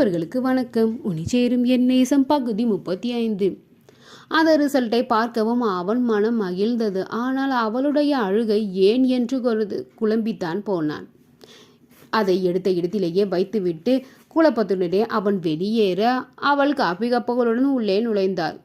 நண்பர்களுக்கு வணக்கம். உனிச்சேரும் என் நேசம் பகுதி முப்பத்தி ஐந்து அந்த ரிசல்ட்டை பார்க்கவும் அவன் மனம் மகிழ்ந்தது. ஆனால் அவளுடைய அழுகை ஏன் என்று கொழுது குழம்பித்தான் போனான். அதை எடுத்த இடத்திலேயே வைத்துவிட்டு குழப்பத்துடனே அவன் வெளியேற அவள் காப்பி கப்பகளுடன் உள்ளே நுழைந்தாள்.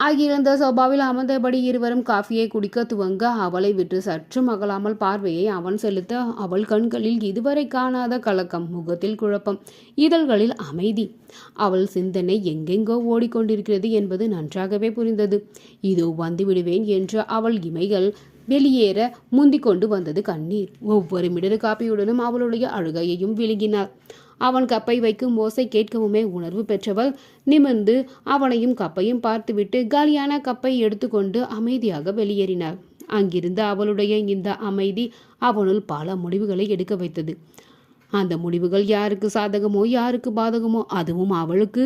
ஆகியிருந்த சோபாவில் அமர்ந்தபடி இருவரும் காஃபியை குடிக்க துவங்க அவளை விட்டு சற்றும் அகலாமல் பார்வையை அவன் செலுத்த அவள் கண்களில் இதுவரை காணாத கலக்கம் முகத்தில் குழப்பம் இதழ்களில் அமைதி. அவள் சிந்தனை எங்கெங்கோ ஓடிக்கொண்டிருக்கிறது என்பது நன்றாகவே புரிந்தது. இதோ வந்து விடுவேன் என்ற அவள் இமைகள் வெளியேற முந்திக் கொண்டு வந்தது கண்ணீர். ஒவ்வொரு மிடறு காப்பியுடனும் அவளுடைய அழுகையையும் விழுங்கினார் அவன் கப்பை வைக்கும் ஓசை கேட்கவுமே உணர்வு பெற்றவள். நிமிர்ந்து அவனையும் கப்பையும் பார்த்துவிட்டு காலியான கப்பை எடுத்துக்கொண்டு அமைதியாக வெளியேறினாள். அங்கிருந்த அவளுடைய இந்த அமைதி அவனுள் பல முடிவுகளை எடுக்க வைத்தது. அந்த முடிவுகள் யாருக்கு சாதகமோ யாருக்கு பாதகமோ அதுவும் அவளுக்கு.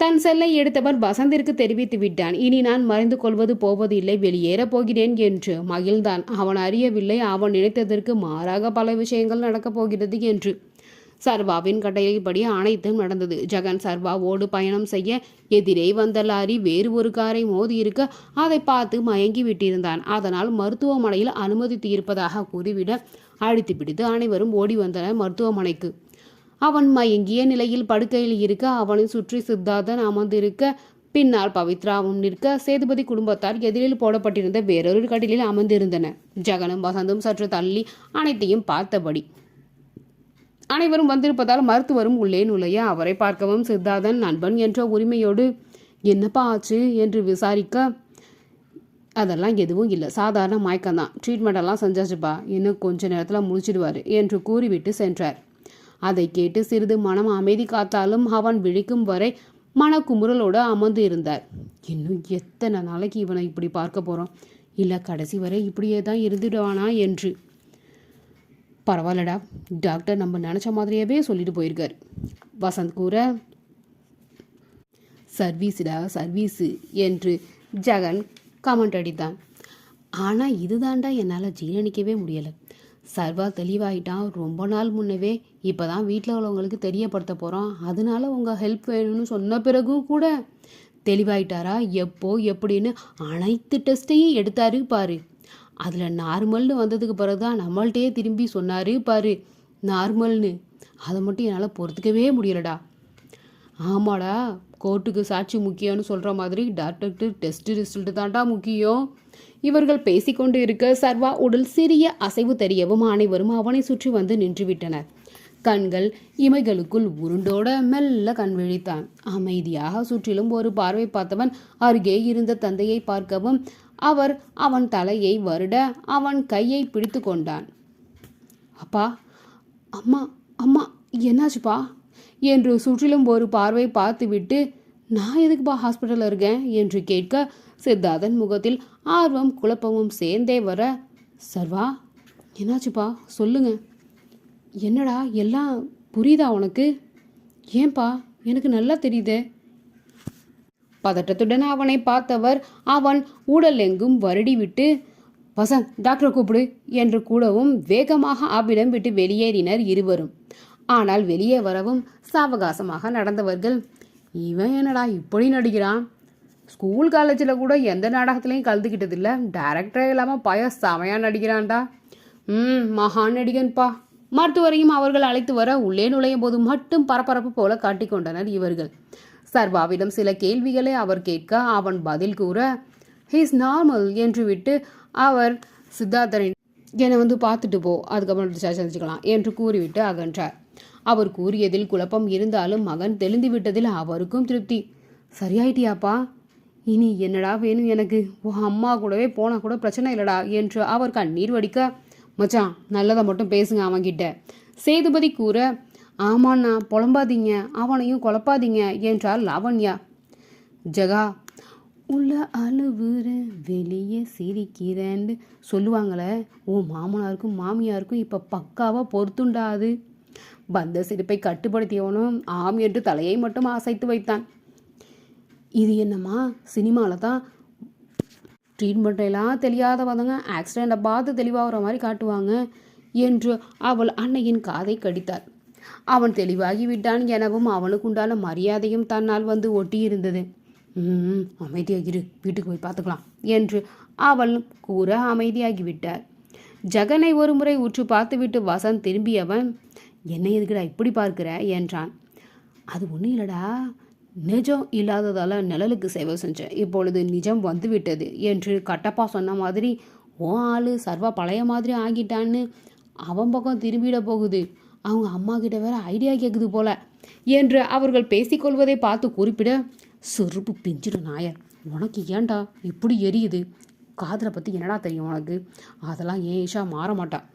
தன் செல்லை எடுத்தவன் வசந்திற்கு தெரிவித்து விட்டான். இனி நான் மறைந்து கொள்வது போவதில்லை வெளியேறப் போகிறேன் என்று. மகிழ்ந்தான். அவன் அறியவில்லை. அவன் நினைத்ததற்கு மாறாக பல விஷயங்கள் நடக்கப் போகிறது என்று. சர்வாவின் கட்டளைப்படி அனைத்தும் நடந்தது. ஜெகன் சர்வாவோடு பயணம் செய்ய எதிரே வந்த லாரி வேறு ஒரு காரை மோதியிருக்க அதை பார்த்து மயங்கி விட்டிருந்தான். அதனால் மருத்துவமனையில் அனுமதித்து இருப்பதாக கூறிவிட அழித்து பிடித்து அனைவரும் ஓடி வந்தனர் மருத்துவமனைக்கு. அவன் மயங்கிய நிலையில் படுக்கையில் இருக்க அவனை சுற்றி சித்தார்த்தன் அமர்ந்திருக்க பின்னால் பவித்ராவும் நிற்க சேதுபதி குடும்பத்தார் எதிரில் போடப்பட்டிருந்த வேறொரு கட்டிலில் அமர்ந்திருந்தனர். ஜெகனும் வசந்தும் சற்று தள்ளி அனைத்தையும் பார்த்தபடி அனைவரும் வந்திருப்பதால் மருத்துவரும் உள்ளே நுழைய அவரை பார்க்கவும் சித்தார்த்தன் நண்பன் என்ற உரிமையோடு என்னப்பா ஆச்சு? என்று விசாரிக்க அதெல்லாம் எதுவும் இல்லை. சாதாரண மயக்கம்தான் ட்ரீட்மெண்ட் எல்லாம் செஞ்சாச்சுப்பா. இன்னும் கொஞ்ச நேரத்தில் முடிச்சிடுவார் என்று கூறிவிட்டு சென்றார். அதை கேட்டு சிறிது மனம் அமைதி காத்தாலும் அவன் விழிக்கும் வரை மனக்குமுறலோடு அமர்ந்து இருந்தார். இன்னும் எத்தனை நாளைக்கு இவனை இப்படி பார்க்க போகிறோம் இல்லை கடைசி வரை இப்படியே தான் இருந்துடுவானா? என்று பரவாயில்லடா. டாக்டர் நம்ம நினச்ச மாதிரியாவே சொல்லிட்டு போயிருக்கார். வசந்த் கூற சர்வீஸுடா சர்வீஸு என்று ஜெகன் கமெண்ட் அடித்தான். ஆனால் இதுதான்டா என்னால் ஜீரணிக்கவே முடியலை. சர்வா தெளிவாயிட்டான். ரொம்ப நாள் முன்னவே இப்போ தான் வீட்டில் உள்ளவங்களுக்கு தெரியப்படுத்த போகிறோம் அதனால உங்கள் ஹெல்ப் வேணும்னு சொன்ன பிறகும் கூட தெளிவாயிட்டாரா? எப்போ எப்படின்னு அனைத்து டெஸ்ட்டையும் எடுத்தாரு பாரு. அதில் நார்மல்னு வந்ததுக்கு பிறகு தான் நம்மள்கிட்டயே திரும்பி சொன்னார் பாரு நார்மல்னு. அதை மட்டும் என்னால் பொறுத்துக்கவே முடியலடா. ஆமாடா கோர்ட்டுக்கு சாட்சி முக்கியம்னு சொல்கிற மாதிரி டாக்டருக்கு டெஸ்ட் ரிசல்ட் தான்டா முக்கியம். இவர்கள் பேசிக்கொண்டு இருக்க சர்வா உடல் சிறிய அசைவு தெரியவும் அனைவரும் அவனை சுற்றி வந்து நின்றுவிட்டனர். கண்கள் இமைகளுக்குள் உருண்டோட மெல்ல கண் விழித்தான். அமைதியாக சுற்றிலும் ஒரு பார்வை பார்த்தவன் அருகே இருந்த தந்தையை பார்க்கவும் அவர் அவன் தலையை வருட அவன் கையை பிடித்து கொண்டான். அப்பா அம்மா அம்மா என்னாச்சுப்பா? என்று சுற்றிலும் ஒரு பார்வை பார்த்துவிட்டு நான் எதுக்குப்பா ஹாஸ்பிட்டலில் இருக்கேன்? என்று கேட்க சித்தார்த்தன் முகத்தில் ஆர்வம் குழப்பமும் சேர்ந்தே வர சர்வா என்னாச்சுப்பா? சொல்லுங்க. என்னடா எல்லாம் புரியுதா உனக்கு? ஏன்பா எனக்கு நல்லா தெரியுதே. பதட்டத்துடன் அவனை பார்த்தவர் அவன் உடல் எங்கும் வருடிவிட்டு வசந்த் டாக்டரை கூப்பிடு என்று கூடவும் வேகமாக அவ்விடம் விட்டு வெளியேறினர் இருவரும். ஆனால் வெளியே வரவும் சாவகாசமாக நடந்தவர்கள் இவன் என்னடா இப்படி நடிக்கிறான்? ஸ்கூல் காலேஜில் கூட எந்த நாடகத்துலையும் கலந்துக்கிட்டதில்ல டேரக்டரே இல்லாமல் பய செமையாக நடிக்கிறான்டா. ம் மகான் நடிகன்பா. மருத்துவரையும் அவர்கள் அழைத்து வர உள்ளே நுழையும் போது மட்டும் பரபரப்பு போல காட்டிக்கொண்டனர் இவர்கள். சர்வாவிடம் சில கேள்விகளை அவர் கேட்க அவன் பதில் கூற ஹீஸ் நார்மல் என்று விட்டு அவர் சித்தார்த்தனை என்னை வந்து பார்த்துட்டு போ அதுக்கப்புறம் சந்திச்சுக்கலாம் செஞ்சுக்கலாம் என்று கூறிவிட்டு அகன்றார். அவர் கூறியதில் குழப்பம் இருந்தாலும் மகன் தெளிந்து விட்டதில் அவருக்கும் திருப்தி. சரியாயிட்டியாப்பா? இனி என்னடா வேணும் எனக்கு? உன் அம்மா கூடவே போனால் கூட பிரச்சனை இல்லடா என்று அவர் கண்ணீர் வடிக்க மச்சான் நல்லதை மட்டும் பேசுங்க அவன்கிட்ட சேதுபதி கூற ஆமாண்ணா புலம்பாதீங்க. அவனையும் குழப்பாதீங்க என்றார் லாவண்யா. ஜெகா உள்ள அழுவுற வெளியே சிரிக்கிறேன்னு சொல்லுவாங்களே உன் மாமனாருக்கும் மாமியாருக்கும் இப்போ பக்காவாக பொறுத்துண்டாது வந்த சிரிப்பை கட்டுப்படுத்தியவனும் ஆம் என்று தலையை மட்டும் அசைத்து வைத்தான். இது என்னம்மா சினிமாவில் தான் ட்ரீட்மெண்ட் எல்லாம் தெரியாதவங்க ஆக்சிடெண்ட்டை பார்த்து தெளிவாகிற மாதிரி காட்டுவாங்க என்று அவள் அன்னையின் காதை கடித்தார் அவன் தெளிவாகிவிட்டான் எனவும் அவனுக்குண்டான மரியாதையும் தன்னால் வந்து ஒட்டியிருந்தது. ம் அமைதியாக இரு வீட்டுக்கு போய் பார்த்துக்கலாம் என்று அவள் கூற அமைதியாகிவிட்டார். ஜெகனை ஒருமுறை உற்று பார்த்துவிட்டு வசந்த் திரும்பியவன் என்ன எதுக்குடா இப்படி பார்க்கிற? என்றான். அது ஒன்றும் இல்லடா. நிஜம் இல்லாததால் நிழலுக்கு சேவை செஞ்சேன். இப்பொழுது நிஜம் வந்துவிட்டது என்று கட்டப்பா சொன்ன மாதிரி ஓ ஆளு சர்வா பழைய மாதிரி ஆகிட்டான்னு அவன் பக்கம் திரும்பிட போகுது. அவங்க அம்மா கிட்ட வேற ஐடியா கேட்குது போல. என்று அவர்கள் பேசிக்கொள்வதை பார்த்து குறிப்பிட செருப்பு பிஞ்சிடும் நாயர். உனக்கு ஏன்டா இப்படி எரியுது? காதலை பற்றி என்னடா தெரியும் உனக்கு? அதெல்லாம் ஏன் ஈஷா மாற மாட்டான்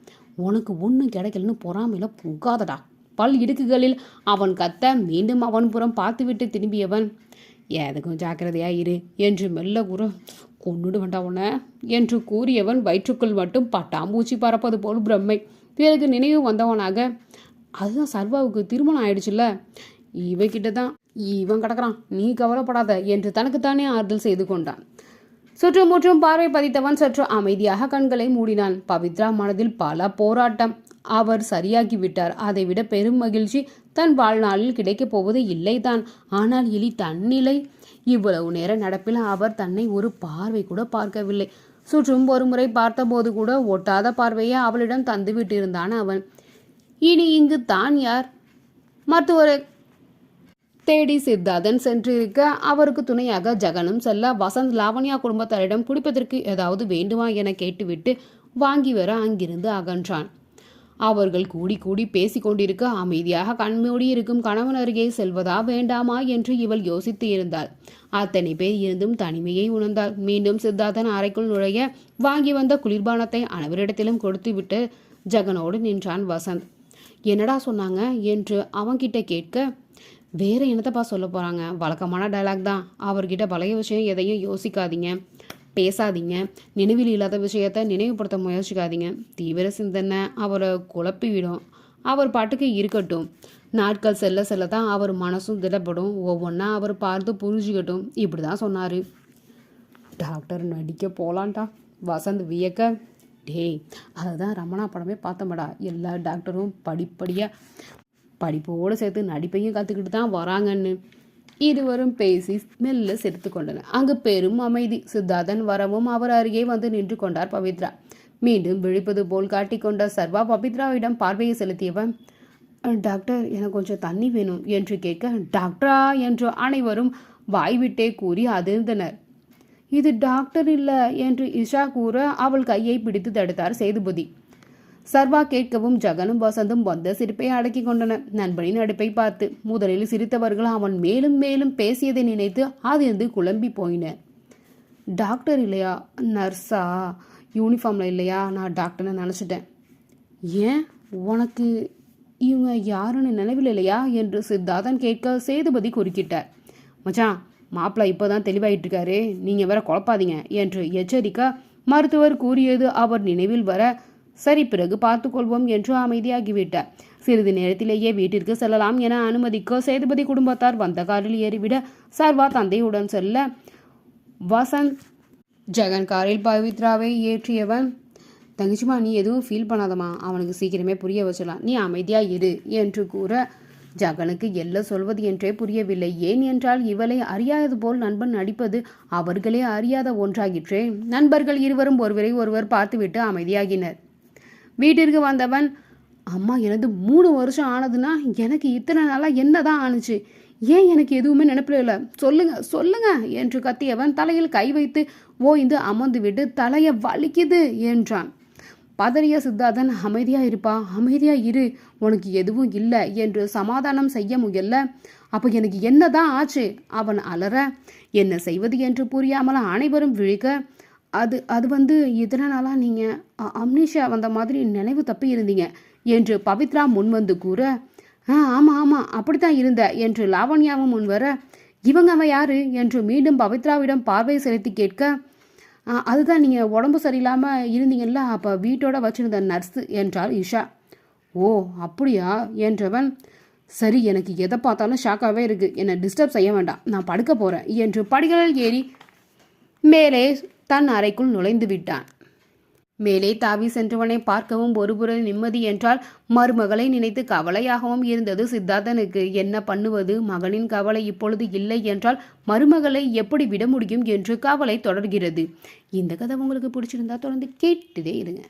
உனக்கு ஒன்றும் கிடைக்கலன்னு பொறாமையில் புகாதடா. பல் இடுக்குகளில் அவன் கத்த மீண்டும் அவன் புறம் பார்த்துவிட்டு திரும்பியவன் எதுக்கும் ஜாக்கிரதையா இரு என்று மெல்ல கூற கொன்னுடு வேண்டாம் உன்னை என்று கூறியவன் வயிற்றுக்குள் மட்டும் பட்டாம்பூச்சி பறப்பது போல் பிரம்மை. பிறகு நினைவு வந்தவனாக அதுதான் சர்வாவுக்கு திருமணம் ஆயிடுச்சுல்ல? இவகிட்ட தான் இவன் கிடக்குறான். நீ கவலைப்படாத என்று தனக்குத்தானே ஆறுதல் செய்து கொண்டான். சுற்றும் முற்றும் பார்வை பதித்தவன் சற்று அமைதியாக கண்களை மூடினான். பவித்ரா மனதில் பல போராட்டம். அவர் சரியாகி விட்டார். அதைவிட பெரும் மகிழ்ச்சி தன் வாழ்நாளில் கிடைக்கப் போவது இல்லைதான். ஆனால் இலி தன்னிலை. இவ்வளவு நேர நடப்பில் அவர் தன்னை ஒரு பார்வை கூட பார்க்கவில்லை. சுற்றும் ஒரு முறை பார்த்தபோது கூட ஒட்டாத பார்வையை அவளிடம் தந்துவிட்டிருந்தான் அவன். இனி இங்கு தான் யார்? மருத்துவரை தேடி சித்தார்த்தன் சென்றிருக்க அவருக்கு துணையாக ஜெகனும் செல்ல வசந்த் லாவண்யா குடும்பத்தாரிடம் குடிப்பதற்கு ஏதாவது வேண்டுமா என கேட்டுவிட்டு வாங்கி வர அங்கிருந்து அகன்றான். அவர்கள் கூடி கூடி பேசிக் கொண்டிருக்க அமைதியாக கண்மூடி இருக்கும் கணவன் அருகே செல்வதா வேண்டாமா என்று இவள் யோசித்து இருந்தாள். அத்தனை பேர் இருந்தும் தனிமையை உணர்ந்தாள். மீண்டும் சித்தார்த்தன் அறைக்குள் நுழைய வாங்கி வந்த குளிர்பானத்தை அனைவரிடத்திலும் கொடுத்துவிட்டு ஜெகனோடு நின்றான் வசந்த். என்னடா சொன்னாங்க என்று அவன்கிட்ட கேட்க வேற என்னத்தப்பா சொல்ல போகிறாங்க வழக்கமான டயலாக் தான். அவர்கிட்ட பழைய விஷயம் எதையும் யோசிக்காதீங்க. பேசாதீங்க. நினைவில் இல்லாத விஷயத்த நினைவுபடுத்த முயற்சிக்காதீங்க. தீவிர சிந்தனை அவரை குழப்பிவிடும் அவர் பாட்டுக்கு இருக்கட்டும். நாட்கள் செல்ல செல்ல தான் அவர் மனசும் திடப்படும். ஒவ்வொன்றா அவர் பார்த்து புரிஞ்சுக்கட்டும். இப்படி தான் சொன்னார். டாக்டர் நடிக்க போகலான்டா வசந்த் வியக்க டேய் அதுதான் ரமணா படமே பார்த்தோம்டா. எல்லா டாக்டரும் படிப்படியாக படிப்போடு சேர்த்து நடிப்பையும் கற்றுக்கிட்டு தான் வராங்கன்னு. இருவரும் பேசி மெல்ல சிரித்து கொண்டனர். அங்கு பெரும் அமைதி. சித்தார்த்தன் வரவும் அவர் அருகே வந்து நின்று கொண்டார் பவித்ரா. மீண்டும் விழிப்பது போல் காட்டிக்கொண்ட சர்வா பவித்ராவிடம் பார்வையை செலுத்தியவன் டாக்டர் எனக்கு கொஞ்சம் தண்ணி வேணும் என்று கேட்க டாக்டரா என்று அனைவரும் வாய்விட்டே கூறி அதிர்ந்தனர். இது டாக்டர் இல்லை என்று இஷா கூற அவள் கையை பிடித்து தடுத்தார் சேதுபதி. சர்வா கேட்கவும் ஜகனும் வசந்தும் வந்த சிரிப்பை அடக்கி கொண்டன. நண்பனின் நடிப்பை பார்த்து முதலில் சிரித்தவர்கள் அவன் மேலும் மேலும் பேசியதை நினைத்து அதிர்ந்து குழம்பி போயின. டாக்டர் இல்லையா? நர்ஸா? யூனிஃபார்மில் இல்லையா? நான் டாக்டர்னு நினச்சிட்டேன். ஏன்? உனக்கு இவங்க யாருன்னு நினைவில் இல்லையா என்று சித்தார்த்தன் கேட்க சேதுபதி குறுக்கிட்டார். மச்சான் மாப்பிள்ளை இப்போ தான் தெளிவாயிட்டு இருக்காரு நீங்கள் வேற குழப்பாதீங்க என்று எச்சரிக்க மருத்துவர் கூறியது அவர் நினைவில் வர சரி பிறகு பார்த்துக்கொள்வோம் என்று அமைதியாகிவிட்டார். சிறிது நேரத்திலேயே வீட்டிற்கு செல்லலாம் என அனுமதிக்க சேதுபதி குடும்பத்தார் வந்த காரில் ஏறிவிட சர்வா தந்தையுடன் செல்ல வசந்த் ஜெகன் காரில் பவித்ராவை ஏற்றியவன். தங்கச்சிமா நீ எதுவும் ஃபீல் பண்ணாதம்மா. அவனுக்கு சீக்கிரமே புரிய வச்சலாம். நீ அமைதியாக இரு என்று கூற ஜகனுக்கு எல்ல சொல்வது என்றே புரியவில்லை. ஏன் என்றால் இவளை அறியாதது போல் நண்பன் நடிப்பது அவர்களே அறியாத ஒன்றாகிற்றே நண்பர்கள் இருவரும் ஒருவரை ஒருவர் பார்த்துவிட்டு அமைதியாகினர். வீட்டிற்கு வந்தவன் அம்மா எனது மூணு வருஷம் ஆனதுன்னா எனக்கு இத்தனை நாளாக என்ன தான் ஆணுச்சு ஏன் எனக்கு எதுவுமே நினைப்பில்? இல்லை சொல்லுங்க சொல்லுங்க என்று கத்தியவன் தலையில் கை வைத்து ஓய்ந்து அமர்ந்து விட்டு தலையை வலிக்குது என்றான். பாதரியா சித்தார்த்தன் அமைதியாக இருப்பா அமைதியாக இரு உனக்கு எதுவும் இல்லை என்று சமாதானம் செய்ய முயல்ல. அப்போ எனக்கு என்னதான் ஆச்சு? அவன் அலற. என்ன செய்வது? என்று புரியாமல் அனைவரும் விழிக்க. அது அது வந்து இத்தனை நாளாக நீங்கள் அம்னிஷா வந்த மாதிரி நினைவு தப்பி இருந்தீங்க? என்று பவித்ரா முன்வந்து கூற. ஆ ஆமாம் ஆமாம் அப்படித்தான் இருந்த என்று லாவண்யாவும் முன்வர இவங்க அவன் யாரு? என்று மீண்டும் பவித்ராவிடம் பார்வை செலுத்தி கேட்க. அதுதான் நீங்கள் உடம்பு சரியில்லாமல் இருந்தீங்கல்ல அப்போ வீட்டோட வச்சிருந்த நர்ஸு என்றாள் இஷா. ஓ அப்படியா என்றவன் சரி எனக்கு எதை பார்த்தாலும் ஷாக்காகவே இருக்குது என்னை டிஸ்டர்ப் செய்ய வேண்டாம். நான் படுக்க போகிறேன் என்று படிகளில் ஏறி மேலே தன் அறைக்குள் நுழைந்து விட்டான். மேலே தாவி சென்றவனை பார்க்கவும் ஒருபுற நிம்மதி என்றால் மருமகளை நினைத்து கவலையாகவும் இருந்தது சித்தார்த்தனுக்கு. என்ன பண்ணுவது? மகனின் கவலை இப்பொழுது இல்லை என்றால் மருமகளை எப்படி விட முடியும் என்று கவலை தொடர்கிறது. இந்த கதை உங்களுக்கு பிடிச்சிருந்தா தொடர்ந்து கேட்டுதே இருங்க.